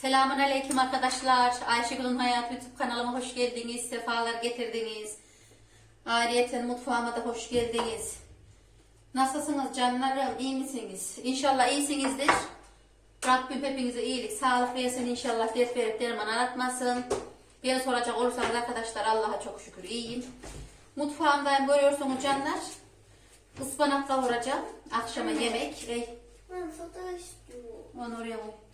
Selamun Aleyküm arkadaşlar. Ayşegül'ün Hayat YouTube kanalıma hoş geldiniz. Sefalar getirdiniz. Ayrıyeten mutfağıma da hoş geldiniz. Nasılsınız canlarım? İyi misiniz? İnşallah iyisinizdir. Rabbim hepinize iyilik, sağlık versin. İnşallah dert verip derman aratmasın. Beni soracak olursanız arkadaşlar Allah'a çok şükür iyiyim. Mutfağımdayım görüyorsunuz canlar. Ispanak kavuracağım. Akşama yemek. Ey, Ben fotoğraf istiyorum. onu oraya koy.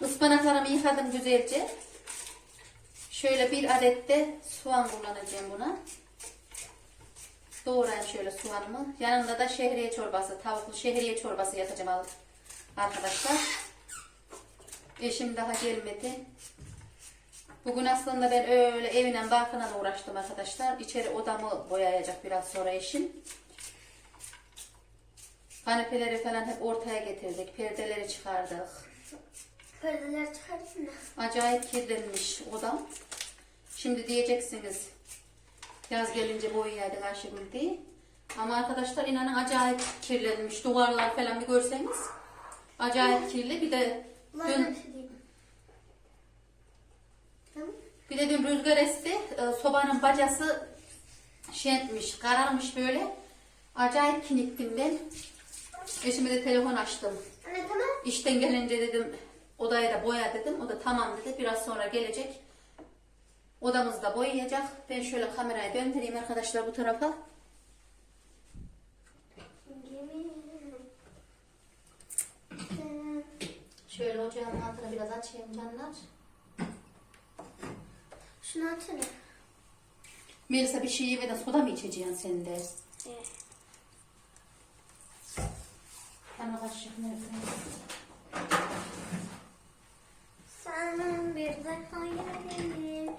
Ispanaklarımı yıkadım güzelce. Şöyle bir adet de soğan kullanacağım buna. Doğrayayım şöyle soğanımı. Yanında da şehriye çorbası, tavuklu şehriye çorbası yapacağım arkadaşlar. Eşim daha gelmedi. Bugün aslında ben öyle evine barkına da uğraştım arkadaşlar. İçeri odamı boyayacak biraz sonra eşim. Kanepeleri falan hep ortaya getirdik. Perdeleri çıkardık. Perdeler çıkardın mı? Acayip kirlenmiş odam. Şimdi diyeceksiniz yaz gelince boyayaydı Ayşegül diye. Ama arkadaşlar inanın acayip kirlenmiş. Duvarlar falan bir görseniz. Acayip kirli. Bir de dün, bir de dün rüzgar esti. Ee, Sobanın bacası şey etmiş, kararmış böyle. Acayip kiniktim ben. Eşime de telefon açtım. Anne tamam. İşten gelince dedim odayı da boya dedim. O da tamam dedi. Biraz sonra gelecek. Odamızı da boyayacak. Ben şöyle kamerayı döndüreyim arkadaşlar bu tarafa. Şöyle ocağın altını biraz açayım canlar. Şunu açsana. Melisa bir şey de soda mı içeceksin sen de? Evet. Bana kaşık nerede? Sen bir de hayalim.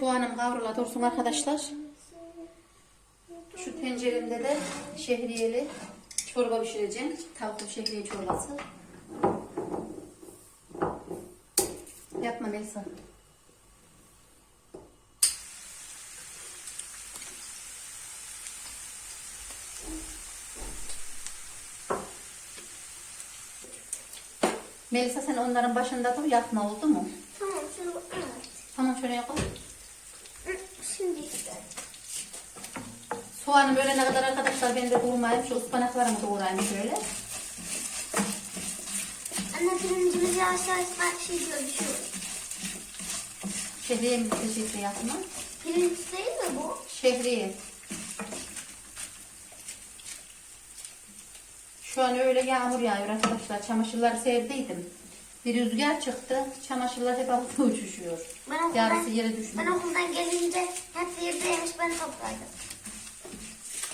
Soğanım kavrula dursun arkadaşlar. Şu tenceremde de şehriyeli çorba pişireceğim. Tavuklu şehriye çorbası. Yapma Melisa. Melisa sen onların başında dur yapma oldu mu? Tamam şunu evet. Tamam yapalım. Hı, Şimdi işte. Soğanı bölene kadar arkadaşlar ben de vurmayayım. Şu ıspanaklarımı doğrayayım şöyle. Anne pirincimiz yavaş yavaş pişiyor düşüyor. Şehriye mi teşekkür yapma? Pirinç değil mi bu? Şehriye. Şu an öyle yağmur yağıyor arkadaşlar. Çamaşırları sevdiydim. Bir rüzgar çıktı. Çamaşırlar hep havada uçuşuyor. Ben okuldan, Yarısı yere ben düşmüyor. okuldan gelince hep yerdeymiş ben toplardım.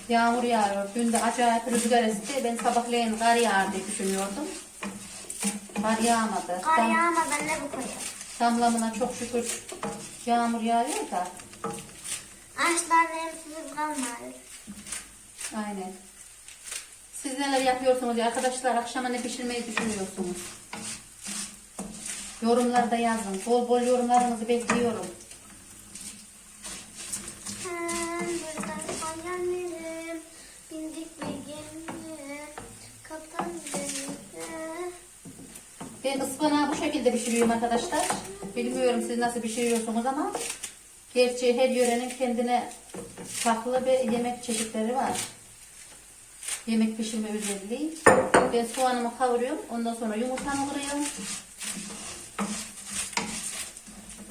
Yağmur yağıyor. Dün de acayip rüzgar esti. Ben sabahleyin kar yağar diye düşünüyordum. Kar yağmadı. Kar Dam- yağmadan ne bu koyuyor? Damlamına çok şükür yağmur yağıyor da. Ağaçlar nemsiz kalmadı. Aynen. Siz neler yapıyorsunuz ya arkadaşlar? Akşama ne pişirmeyi düşünüyorsunuz? Yorumlarda yazın. Bol bol yorumlarınızı bekliyorum. Ben ıspanağı bu şekilde pişiriyorum arkadaşlar. Bilmiyorum siz nasıl pişiriyorsunuz ama gerçi her yörenin kendine farklı bir yemek çeşitleri var. Yemek pişirme özelliği. Ben soğanımı kavuruyorum. Ondan sonra yumurtamı kırıyorum.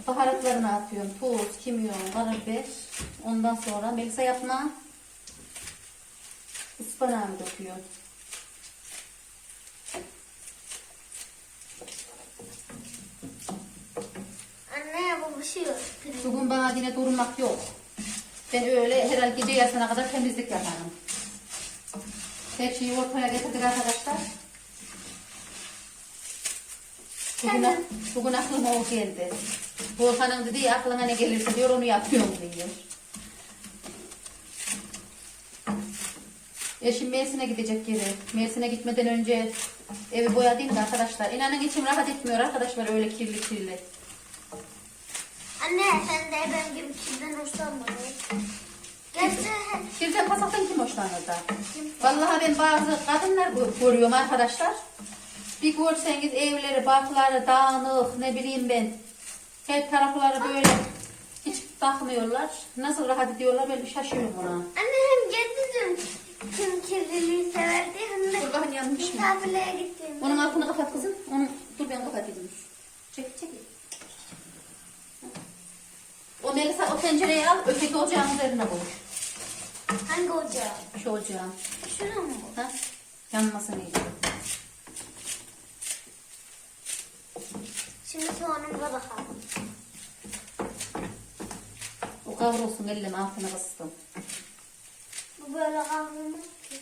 Baharatlarını atıyorum. Tuz, kimyon, karabiber. Ondan sonra Melisa yapma. Ispanağımı döküyorum. Anne bu pişiyor. pirinç. Bugün bana yine durmak yok. Ben öyle herhalde gece yarısına kadar temizlik yaparım. Her şeyi ortaya getirdik arkadaşlar. Bugün, bugün aklıma o geldi. Volkan'ın dediği aklına ne gelirse diyor onu yapıyorum diyor. Eşim Mersin'e gidecek geri. Mersin'e gitmeden önce evi boyadıyım da arkadaşlar. İnanın içim rahat etmiyor arkadaşlar öyle kirli kirli. Anne sen de benim gibi kirden hoşlanmadın. Gerçi Kirden pasaktan kim hoşlanır da? Vallahi ben bazı kadınlar gö- görüyorum arkadaşlar. Bir görseniz evleri, barkları dağınık, ne bileyim ben. Her tarafları böyle hiç bakmıyorlar. Nasıl rahat ediyorlar ben şaşıyorum ona. Anne hem getirdim. Tüm kirliliği severdi hem de Dur bakın yanmış mı? misafirliğe gittim. Onun altını kapat kızım. Onu, dur ben kapatayım. Çek çek. O Melisa o tencereyi al, öteki ocağın üzerine koy. Hangi ocağı? Şu ocağın. Şuna mı? Ha? Yanmasın iyice. Şimdi soğanımıza bakalım. O kavrulsun elleme altına kıstım. Bu böyle kavrulmaz ki.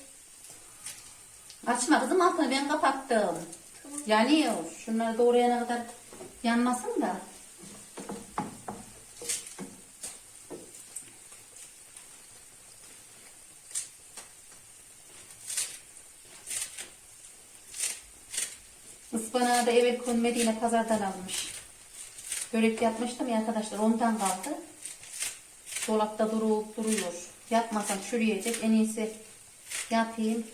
Açma kızım altını ben kapattım. Yanıyor. Şunları doğrayana kadar yanmasın da. Evvel konmediğine pazardan almış. Börek yapmıştım ya arkadaşlar ondan kaldı. Dolapta durup duruyor. Yapmasam çürüyecek. En iyisi yapayım.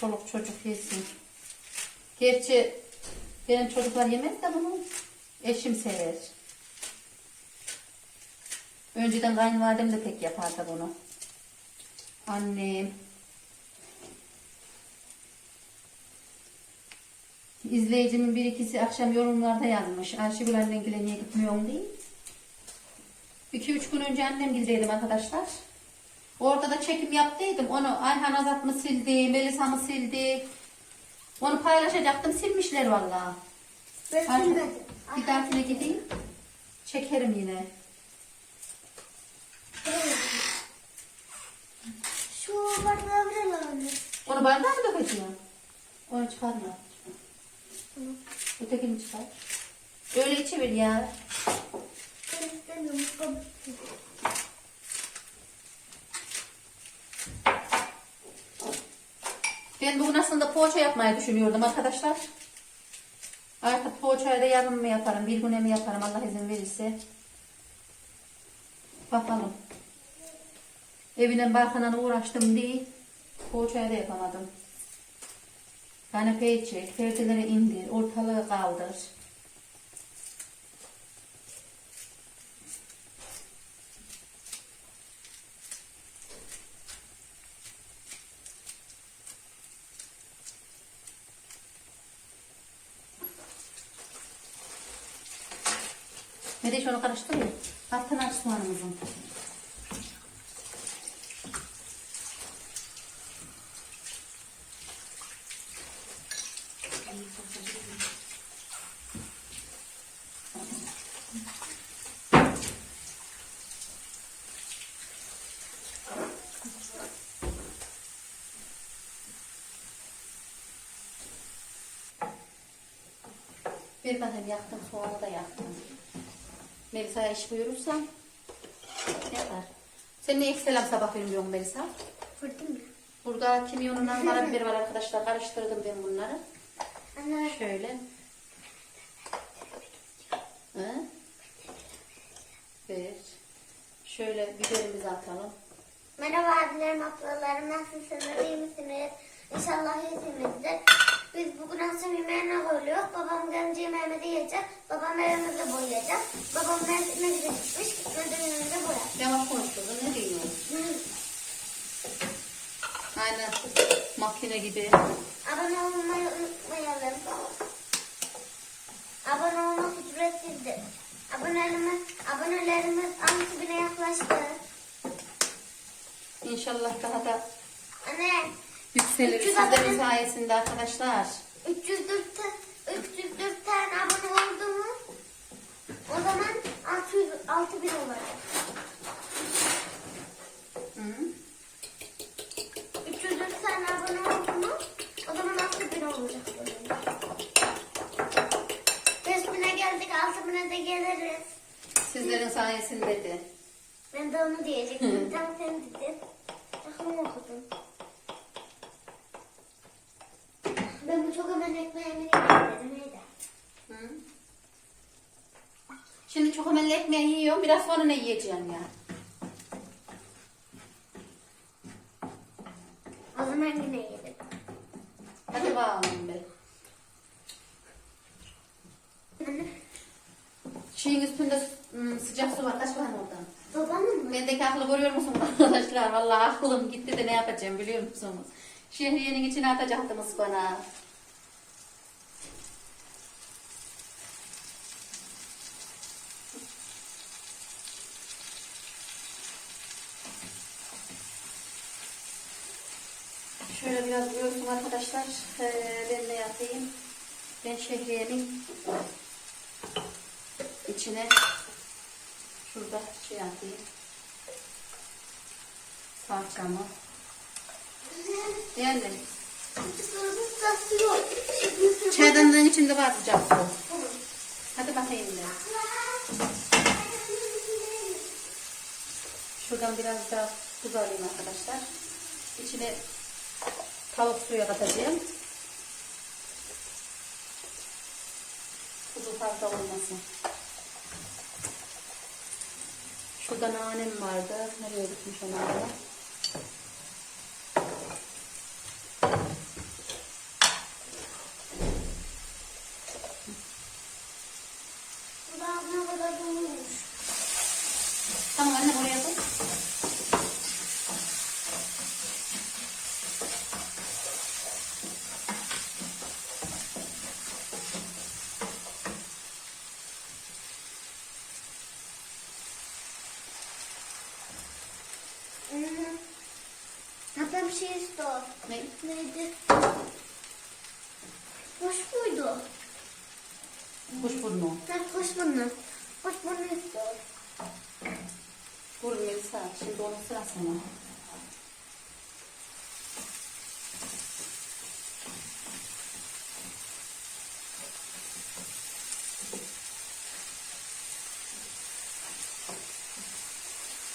Çoluk çocuk yesin. Gerçi benim çocuklar yemez de bunu eşim sever. Önceden kayınvalidem de pek yapardı bunu. Annem. İzleyicimin bir ikisi akşam yorumlarda yazmış. Ayşegül annengile niye gitmiyorsun diye. İki üç gün önce annem gideydim arkadaşlar. Orada da çekim yaptıydım. Onu Ayhan Azat mı sildi, Melisa mı sildi. Onu paylaşacaktım. Silmişler. Ben silmedim. Bir dahakine gideyim. Çekerim yine. Şu bardağı ver anne. Onu bardağa mı dökeceğim? Onu çıkarma. Ötekini çıkar. Öyle içivir ya. Ben istemiyorum. Ben bugün aslında poğaça yapmayı düşünüyordum arkadaşlar. Artık poğaçayı da yarın mı yaparım, bir güne mi yaparım Allah izin verirse. Bakalım. Evine barkına uğraştım diye poğaçayı da yapamadım. Kanepeyi çek, perdeleri indir, ortalığı kaldır. Ve de şunu karıştırayım. Altına soğanımızın. Bir bakayım yaktım, soğanı da yaktım. Melisa'ya iş buyurursam yapar. Sen ne selam sabah vermiyorsun Melisa? Fırtın mı? Burada kimyonundan karabiber var arkadaşlar. Karıştırdım ben bunları. Anne. Şöyle. Hı? Bir. Şöyle biberimizi atalım. Merhaba abilerim, ablalarım. Nasılsınız? iyi misiniz? İnşallah iyisinizdir. Biz bugün akşam yemeğine koyuyoruz. Babam gelince yemeğimizi yiyecek. Babam evimizi boyayacak. Babam Mersin'e gitmiş. Gitmeden evimizi boyar. Yavaş konuş kızım. Ne diyorsun? Aynen. Makine gibi. Abone olmayı unutmayalım. Abone olmak ücretsizdir. Abonelerimiz, abonelerimiz 6000'e yaklaştı. İnşallah daha da Anne, yükselir. Sizlerin abone- sayesinde arkadaşlar. 304, ta- 304 tane abone oldu mu? O zaman 600, 6000 olacak. Hı? 304 tane abone oldu mu? O zaman 6000 olacak. 5000'e geldik, 6000'e de geliriz. Sizlerin sayesinde de. Ben de onu diyecektim. Tam sen dedin. Aklımı okudun. Ben bu çok hemen ekmeği hemen ekmeği dedim. Hı? Şimdi çok hemen ekmeği yiyorum. Biraz sonra ne yiyeceğim ya? O zaman yine yedim. Hadi bakalım be. Şeyin üstünde hmm, sıcak su var. Kaç var oradan? Babanın mı? Bendeki aklı görüyor musunuz arkadaşlar? Vallahi aklım gitti de ne yapacağım biliyor musunuz? Şehriyenin içine atacaktım ıspanağı. Şöyle biraz görsün arkadaşlar. Ee, ben ne yapayım? Ben şehriyenin içine şurada şey yapayım. Salçamı. Yani çaydanlığın içinde var sıcak su. Hadi bakayım da. Şuradan biraz daha tuz alayım arkadaşlar. İçine tavuk suyu katacağım. Tuzu fazla olmasın. Şurada nanem vardı. Nereye gitmiş o nane? Bu da ağzına kadar dolmuş. Tamam anne oraya koy. Hmm. Hatta bir şey istiyor. Ne? Neydi? Hoş buydu. Kuş burnu. Ha, hoş bunu. Hoş bunu istiyor. Dur Melisa. Şimdi onun sıra sana.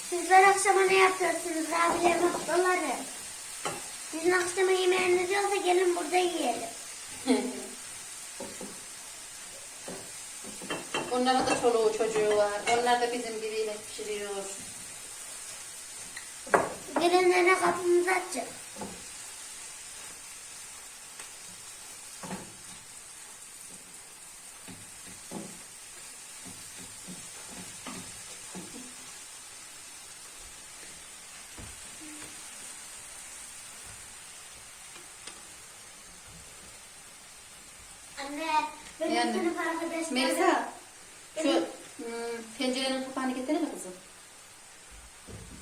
Sizler akşama ne yapıyorsunuz? Abilerin haftaları. Sizin akşama yemeğiniz yoksa gelin burada yiyelim. Onların da çoluğu çocuğu var. Onlar da bizim gibi yemek pişiriyor. Gelenlere kapımızı açacak. Anne, benim Yani, sınıf arkadaşlarım... Melisa. Şu hmm, tencerenin kapağını getirir mi kızım?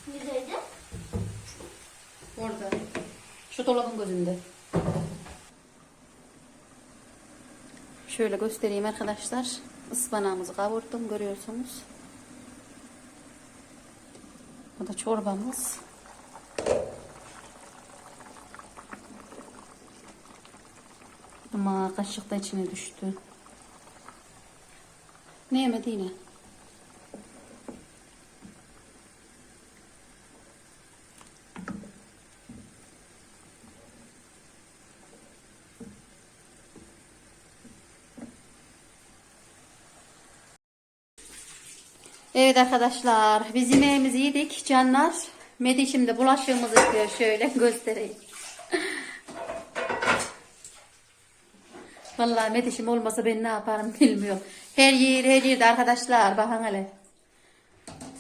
Neredeydi? Orada. Şu dolabın gözünde. Şöyle göstereyim arkadaşlar. Ispanağımızı kavurdum görüyorsunuz. Bu da çorbamız. Ama kaşık da içine düştü. Ne yemedi yine? Evet arkadaşlar biz yemeğimizi yedik canlar. Medi şimdi bulaşığımızı yıkıyor şöyle göstereyim. Vallahi Medişim olmasa ben ne yaparım bilmiyorum. Her yer her yerde arkadaşlar bakın hele.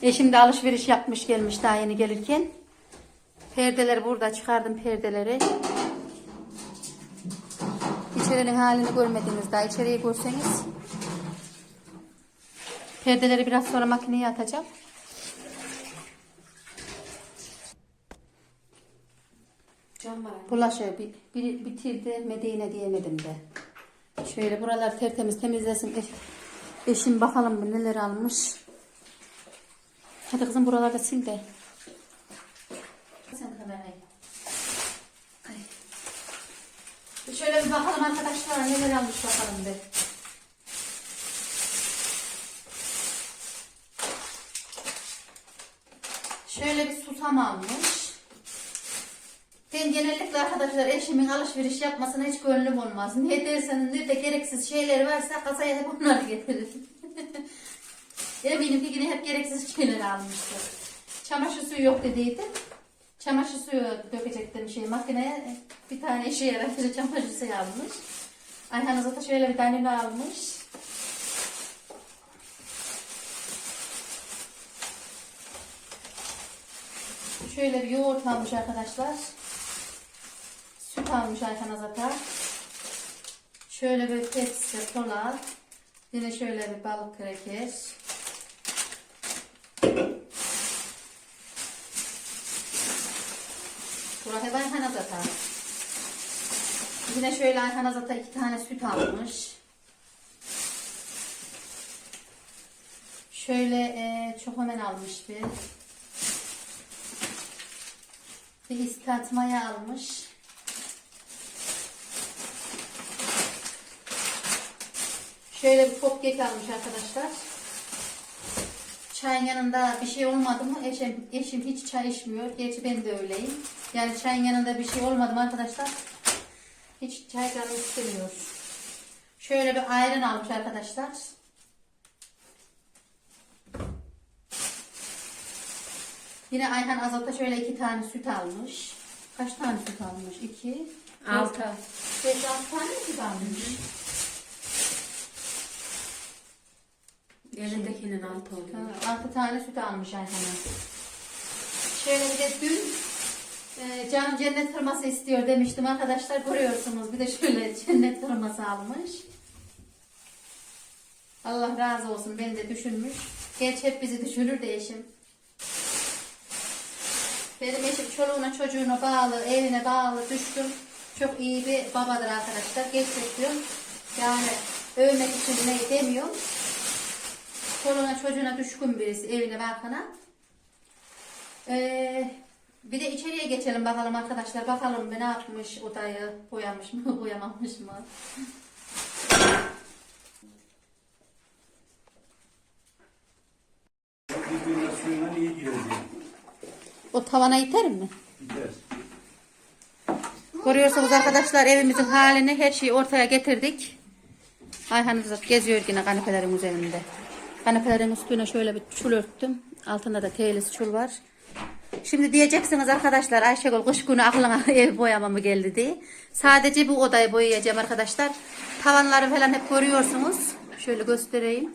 Eşim de alışveriş yapmış gelmiş daha yeni gelirken. Perdeleri burada çıkardım perdeleri. İçerinin halini görmediniz daha içeriği görseniz. Perdeleri biraz sonra makineye atacağım. Bulaşığı bir, bir, bitirdi Medine diyemedim de. Şöyle buralar tertemiz temizlesin. Eş- Eşim bakalım neler almış. Hadi kızım buraları sil de. Sen kamerayı. Şöyle bir bakalım arkadaşlar neler almış bakalım bir. Şöyle bir susam almış. Ben genellikle arkadaşlar eşimin alışveriş yapmasına hiç gönlüm olmaz. Ne derseniz nerede gereksiz şeyler varsa kasaya hep onları getirir. Eminim ki yine hep gereksiz şeyler almıştır. Çamaşır suyu yok dediydi. Çamaşır suyu dökecektim şey makineye. Bir tane işe yarayıcı çamaşır suyu almış. Ayhan zaten şöyle bir tane de almış. Şöyle bir yoğurt almış arkadaşlar. Süt almış Ayhan Azat'a. Şöyle bir tepsi kola. Yine şöyle bir balık kreker. Buraya Ayhan Azat'a. Yine şöyle Ayhan Azat'a iki tane süt almış. Şöyle e, çokomen almış bir. Bir istatmaya almış. Şöyle bir top kek almış arkadaşlar. Çayın yanında bir şey olmadı mı eşim, eşim hiç çay içmiyor. Gerçi ben de öyleyim. Yani çayın yanında bir şey olmadı mı arkadaşlar hiç çay canı istemiyor. Şöyle bir ayran almış arkadaşlar. Yine Ayhan Azat'a şöyle iki tane süt almış. Kaç tane süt almış? İki. Altı. Beş altı tane süt almış. Elindekinin altı oluyor. Ha, Altı tane süt almış Ayhan'a. Şöyle bir de dün e, Can cennet kırması istiyor demiştim arkadaşlar. Görüyorsunuz bir de şöyle cennet kırması almış. Allah razı olsun beni de düşünmüş. Gerçi hep bizi düşünür de eşim. Benim eşim çoluğuna çocuğuna bağlı, evine bağlı, düşkün. Çok iyi bir babadır arkadaşlar. Gerçekten yani övmek için ne demiyorum. Çoluğuna çocuğuna düşkün birisi evine barkına. Ee, bir de içeriye geçelim bakalım arkadaşlar. Bakalım ne yapmış odayı boyamış mı boyamamış mı? Birbirine suyuna iyi diye. O tavana yeter mi? Gider. Görüyorsunuz arkadaşlar evimizin halini her şeyi ortaya getirdik. Ayhan Rızak geziyor yine kanepelerin üzerinde. Kanepelerin üstüne şöyle bir çul örttüm. Altında da telisi çul var. Şimdi diyeceksiniz arkadaşlar Ayşegül kış günü aklına ev boyama mı geldi diye. Sadece bu odayı boyayacağım arkadaşlar. Tavanları falan hep görüyorsunuz. Şöyle göstereyim.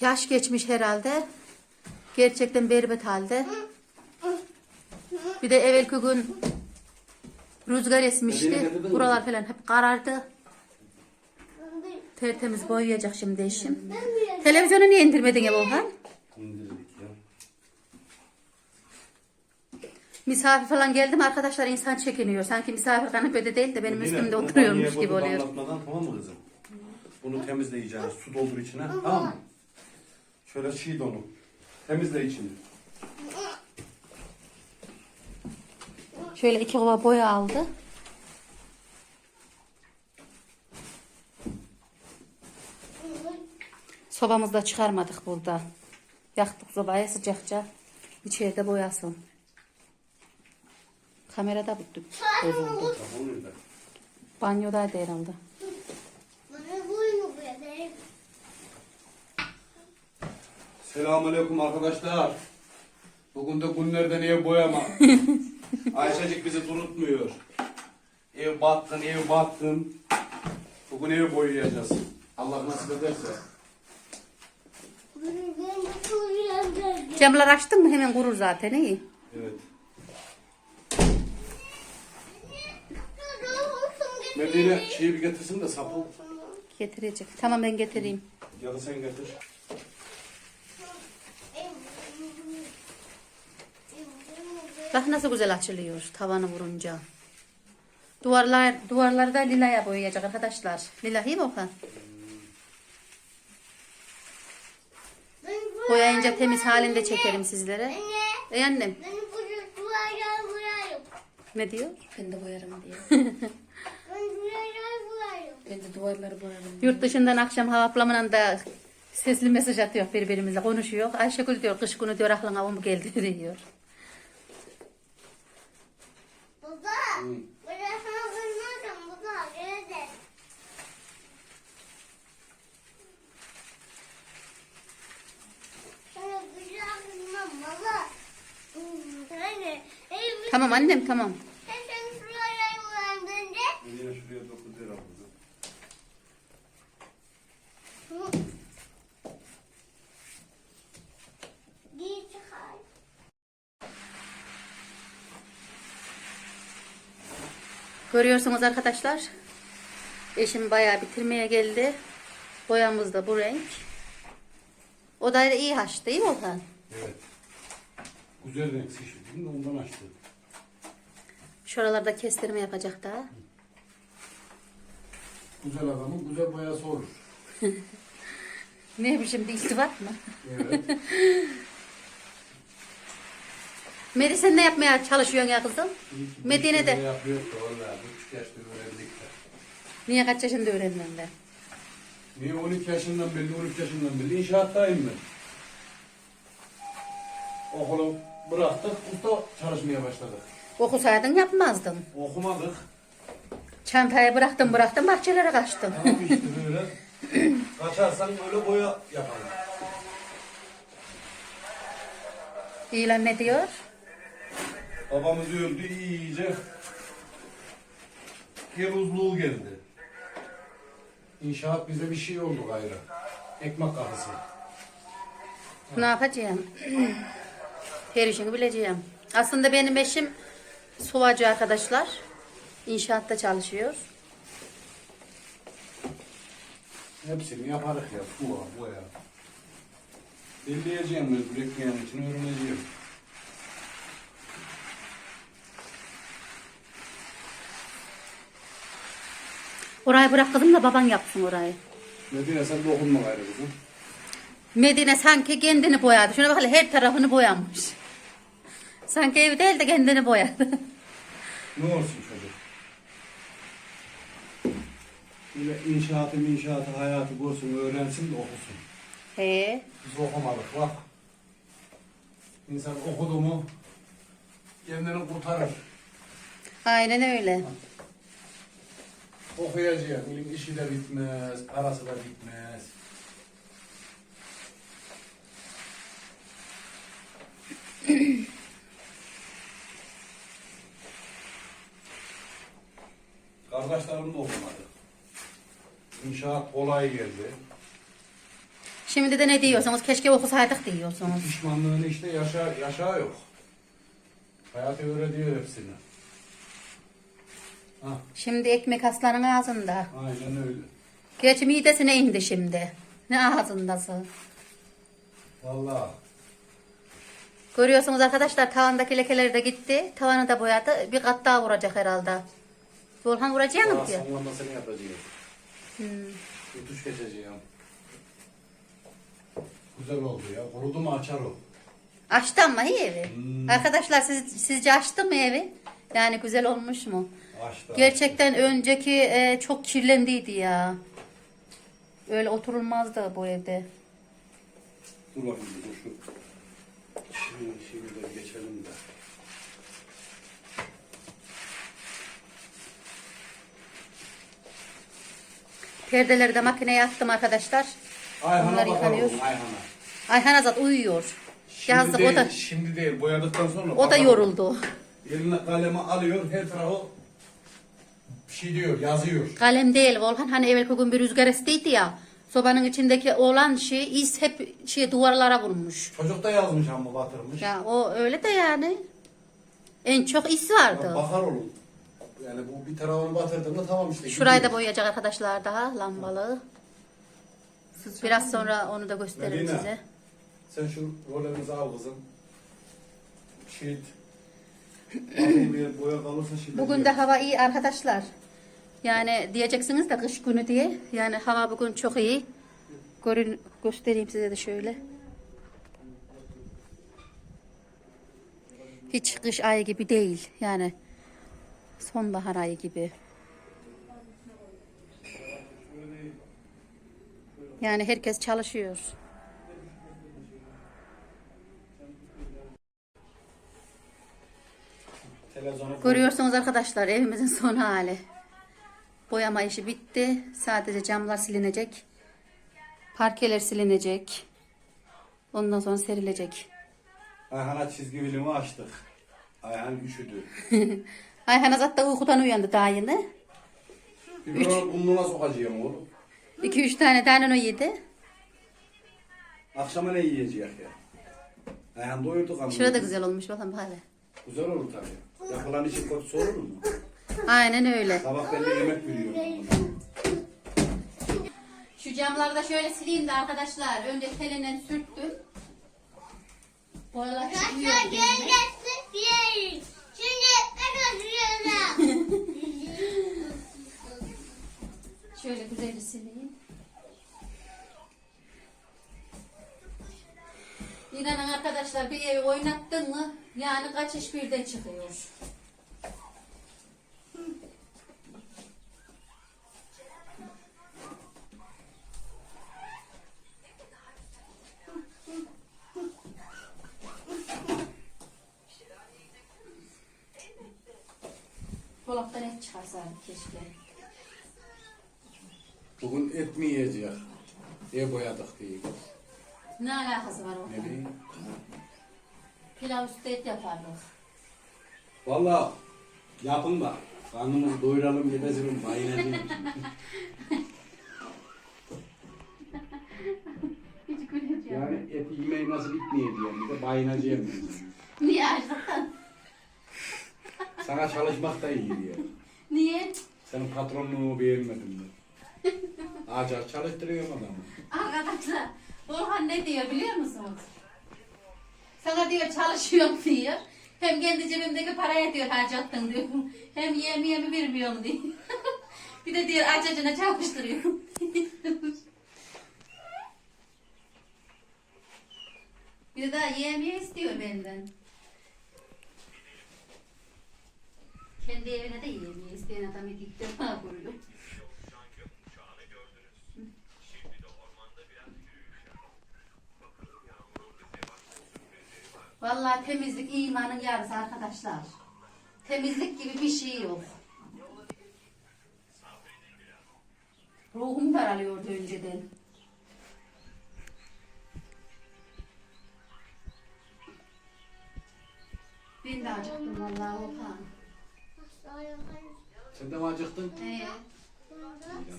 Yaş geçmiş herhalde. Gerçekten berbat halde. Bir de evvelki gün rüzgar esmişti. Buralar falan hep karardı. Tertemiz boyayacak şimdi eşim. Televizyonu niye indirmedin ya Volkan? İndirdik ya. Misafir falan geldi mi arkadaşlar insan çekiniyor. Sanki misafir kanepede değil de benim üstümde oturuyormuş gibi oluyor. tamam mı kızım? Bunu temizleyeceğiz. Su doldur içine. Tamam mı? Şöyle çiğ donu. Temizle içini. Şöyle iki kova boya aldı. Sobamızı da çıkarmadık burada. Yaktık sobayı sıcakça. İçeride boyasın. Kamerada bozuldu. Banyodaydı herhalde. Bana buyurun bu ederim. Selamünaleyküm arkadaşlar. Bugün de günlerden ev boyama. Ayşecik bizi durutmuyor. Ev battın, ev battın. Bugün ev boyayacağız. Allah nasip ederse. Camlar açtın mı hemen kurur zaten iyi. Evet. Medine şeyi bir getirsin de sapı. Getirecek. Tamam ben getireyim. Ya da sen getir. Bak nasıl güzel açılıyor tavanı vurunca. Duvarlar duvarları da lilaya boyayacak arkadaşlar. Lila iyi mi Okan? Boyayınca temiz halinde çekerim sizlere. Anne, Ey annem ne diyor? Ben de boyarım burayım. Ben de duvarları boyarım. Yurt dışından akşam havaplamından da sesli mesaj atıyor birbirimize konuşuyor. Ayşegül diyor kış günü diyor aklına o mu geldi diyor. Baba, burası kırmadım baba, nerede? Sana güzel kırmam baba. Hmm, Hani, evimiz- Tamam annem tamam. Sen şuraya uyandınca Medine şuraya dokuz lira aldı. Hı. Görüyorsunuz arkadaşlar. Eşim bayağı bitirmeye geldi. Boyamız da bu renk. O da iyi haştı değil mi Orhan? Evet. Güzel renk seçildim de ondan açtı. Şuralarda kestirme yapacak daha. Güzel adamın güzel boyası olur. Ne biçim bir iltifat mı? Evet. Medi sen ne yapmaya çalışıyorsun ya kızım? Medine'de. Yapıyor da valla. Buçuk yaşta öğrendik de. Niye kaç yaşında öğrendin ben? Niye 12 yaşından belli, 13 yaşından belli inşaattayım ben. Okulu bıraktık, usta çalışmaya başladık. Okusaydın yapmazdın. Okumadık. Çantayı bıraktın bıraktın bahçelere kaçtın. Tamam işte böyle. Kaçarsan böyle boya yapalım. İlan ne diyor? Babamız öldü iyice. Geruzluğu geldi. İnşaat bize bir şey oldu gayrı. Ekmek kafası. Ne yapacağım? Her işini bileceğim. Aslında benim eşim suvacı arkadaşlar. İnşaatta çalışıyor. Hepsini yaparız ya. Var, boya. Belleyeceğim mecbur ekmeğin için öğreneceğim. Orayı bırak kızım da baban yapsın orayı. Medine sen dokunma gayrı kızım. Medine sanki kendini boyadı. Şuna bak hele her tarafını boyamış. Sanki ev değil de kendini boyadı. Ne olsun çocuk? Böyle inşaatı inşaatı hayatı görsün öğrensin de okusun. He. Biz okumadık bak. İnsan okudu mu kendini kurtarır. Aynen öyle. Okuyacak. İlim işi de bitmez, parası da bitmez. Kardeşlerim de okumadı. İnşaat kolay geldi. Şimdi de ne diyorsunuz? Keşke okusaydık diyorsunuz. Pişmanlığını işte yaşa, yaşa yok. Hayat öğretiyor hepsini. Ha, Şimdi ekmek aslanın ağzında. aynen öyle. Gerçi midesine indi şimdi. Ne ağzındası. Vallahi. Görüyorsunuz arkadaşlar tavandaki lekeleri de gitti. Tavanı da boyadı. Bir kat daha vuracak herhalde. Volkan vuracak mı diyor? sonlamasını yapacağız. Hmm. Yutuş geçeceğim. Güzel oldu ya. Kurudu mu açar o. Açtı ama iyi evi. Hmm. Arkadaşlar siz, sizce açtı mı evi? Yani güzel olmuş mu? Gerçekten önceki e, çok kirlendiydi ya. Öyle oturulmazdı bu evde. Dur bakayım dur şu. Şimdi, şimdi de geçelim de. Perdeleri de makineye attım arkadaşlar. Ayhan'a bakalım yıkanıyor. Ayhan'a. Ayhan Azat uyuyor. Şimdi Yazdık değil, o da Şimdi değil. Boyadıktan sonra. o da bakalım. yoruldu. Eline kalemi alıyor. Her tarafı bir şey diyor. Yazıyor. Kalem değil Volkan hani evvelki gün bir rüzgar estiydi ya. Sobanın içindeki olan şey iz hep şey duvarlara vurmuş. Çocuk da yazmış ama batırmış. Ya o öyle de yani. En çok iz Ya vardı. Bakar olun. Yani bu bir tarafını batırdığında tamam işte. Şurayı da gidiyor. boyayacak arkadaşlar daha lambalı. Biraz sonra onu da gösteririm Medine. size. Sen şu rollerinizi al kızım. Şiit. Bakayım bir boya kalırsa şimdi. Bugün de hava iyi arkadaşlar. Yani diyeceksiniz de kış günü diye. Yani hava bugün çok iyi. Görün, göstereyim size de şöyle. Hiç kış ayı gibi değil. Yani sonbahar ayı gibi. Yani herkes çalışıyor. Görüyorsunuz arkadaşlar evimizin son hali. Boyama işi bitti. Sadece camlar silinecek. Parkeler silinecek. Ondan sonra serilecek. Ayhan'a çizgi filmi açtık. Ayhan üşüdü. Ayhan Azat da uykudan uyandı daha yeni. Bir bunu burnuna sokacağım oğlum. 2-3 tane tane o yedi. Akşama ne yiyecek ya? Ayhan doyurduk ama. Şurada güzel olmuş bakın bari. Güzel olur tabii. Yapılan işin kötüsü olur mu? Aynen öyle. Sabah ben de yemek veriyorum. Şu camları da şöyle sileyim de arkadaşlar. Önce telinden sürttüm. Boyalar çıkıyor. Arkadaşlar gölgesi diyelim. Şimdi arkadaşlar Şöyle güzel bir sileyim. İnanın arkadaşlar bir evi oynattın mı yani kaçış birden çıkıyor. Dolaptan et çıkarsa keşke. Bugün et mi yiyeceğiz? Ev boyadık diye. Ne alakası var Ne orada? bileyim. Pilav üstü et yapardık. Valla yapın da karnımızı doyuralım bayına değil. Hiç güleceğim. Yani et yemeği nasıl bitmiyor diye bir de bayınacıyım ben. Niye açlıktan? Sana çalışmak da iyi diye. Niye? Senin patronluğunu beğenmedim ben. Ağaca çalıştırıyorum adamı. Arkadaşlar Orhan ne diyor biliyor musunuz? Sana diyor çalışıyorum diyor. Hem kendi cebimdeki paraya diyor harcattın diyor. Hem yemeğimi vermiyorum diyor. bir de diyor acacına çalıştırıyorum. bir de daha yemeği istiyor benden. Kendi evine de yemeği isteyen adam ilk defa Vallahi temizlik imanın yarısı arkadaşlar. Temizlik gibi bir şey yok. Ruhum daralıyordu önceden. Ben de acıktım vallahi Okan. Sen de mi acıktın? Ee,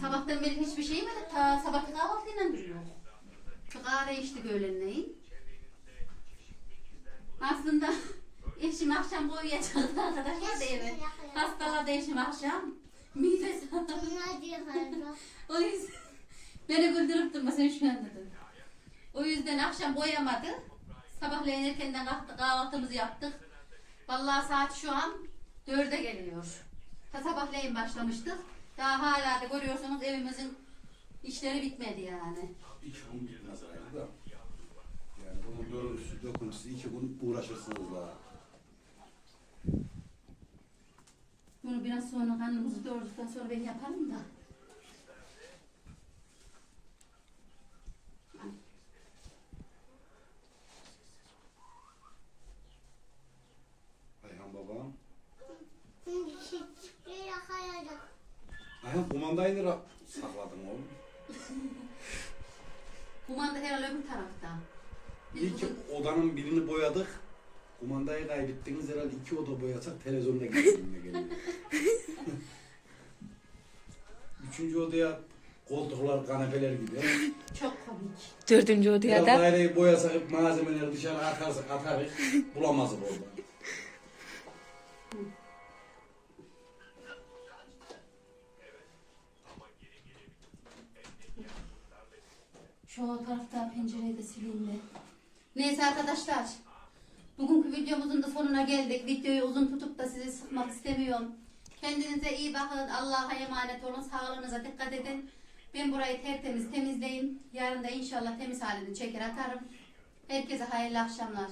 sabahtan beri hiçbir şey yemedik. Ta sabah kahvaltıyla duruyor. Kahve içtik öğlenleyin. Aslında eşim akşam boyayacaktı arkadaşlar da eve. Hastaladı eşim akşam. Midesi O yüzden beni güldürüp durma sen şu an dedim. O yüzden akşam boyamadı. Sabahleyin erkenden kalktık kahvaltımızı yaptık. Vallahi saat şu an dörde geliyor. Ta sabahleyin başlamıştık. Daha hala da görüyorsunuz evimizin işleri bitmedi yani. İki gün bitmez herhalde da. Dördüncüsü, dördüncüsü iki gün uğraşırsınız daha. Bunu biraz sonra karnımızı doyurduktan sonra ben yaparım da. Ayhan. Şimdi yakaladım. Ayhan kumandayı nereye sakladın oğlum? Kumanda herhalde öbür tarafta. İlk bugün- odanın birini boyadık. Kumandayı kaybettiniz herhalde iki oda boyasak televizyonda geliyor. geliyor. Üçüncü odaya koltuklar, kanepeler gidiyor. çok komik. Dördüncü odaya Biraz da daireyi boyasak malzemeleri dışarı atarsak atarız. Bulamazız orada. Şu tarafta pencereyi de sileyim de. Neyse arkadaşlar. Bugünkü videomuzun da sonuna geldik. Videoyu uzun tutup da sizi sıkmak istemiyorum. Kendinize iyi bakın. Allah'a emanet olun. Sağlığınıza dikkat edin. Ben burayı tertemiz temizleyeyim. Yarın da inşallah temiz halini çeker atarım. Herkese hayırlı akşamlar.